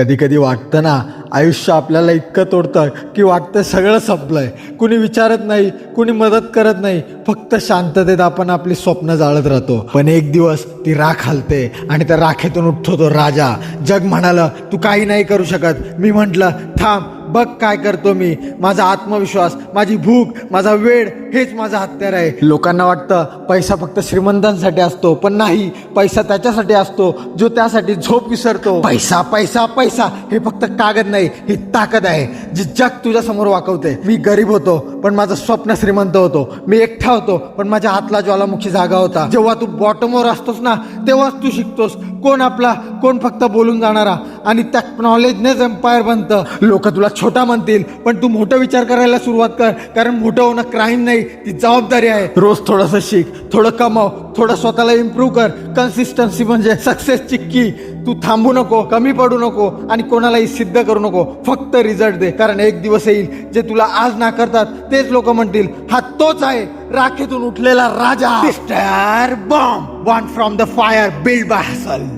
कधी कधी वाटतं ना आयुष्य आपल्याला इतकं तोडतं की वाटतं सगळं संपलंय. कुणी विचारत नाही कुणी मदत करत नाही. फक्त शांततेत आपण आपली स्वप्न जाळत राहतो. पण एक दिवस ती राख हलते आणि त्या राखेतून उठतो तो राजा. जग म्हणालं तू काही नाही करू शकत. मी म्हटलं थांब बघ काय करतो मी. माझा आत्मविश्वास माझी भूक माझा वेळ हेच माझं हत्यार आहे. लोकांना वाटतं पैसा फक्त श्रीमंतांसाठी असतो पण नाही. पैसा त्याच्यासाठी असतो जो त्यासाठी झोप विसरतो. पैसा पैसा पैसा हे फक्त कागद नाही ही ताकद आहे जी जग तुझ्या समोर वाकवते मी गरीब होतो पण माझं स्वप्न श्रीमंत होतो. मी एकटा होतो पण माझ्या हातला ज्वालामुखी जागा होता. जेव्हा तू बॉटमवर असतोस ना तेव्हाच तू शिकतोस. कोण आपला कोण फक्त बोलून जाणारा? आणि त्या नॉलेजनेच एम्पायर बनतं. लोक तुला छोटा म्हणतील पण तू मोठं विचार करायला सुरुवात कर. कारण मोठं होणं क्राईम नाही ती जबाबदारी आहे. रोज थोडंसं शिक थोडं कमाव थोडं स्वतःला इम्प्रूव्ह कर. कन्सिस्टन्सी म्हणजे सक्सेसची की तू थांबू नको कमी पडू नको आणि कोणालाही सिद्ध करू नको. फक्त रिझल्ट दे कारण एक दिवस येईल जे तुला आज नाकारतात तेच लोक म्हणतील हा तोच आहे राखेतून उठलेला राजा. Bomb one from the fire build by hustle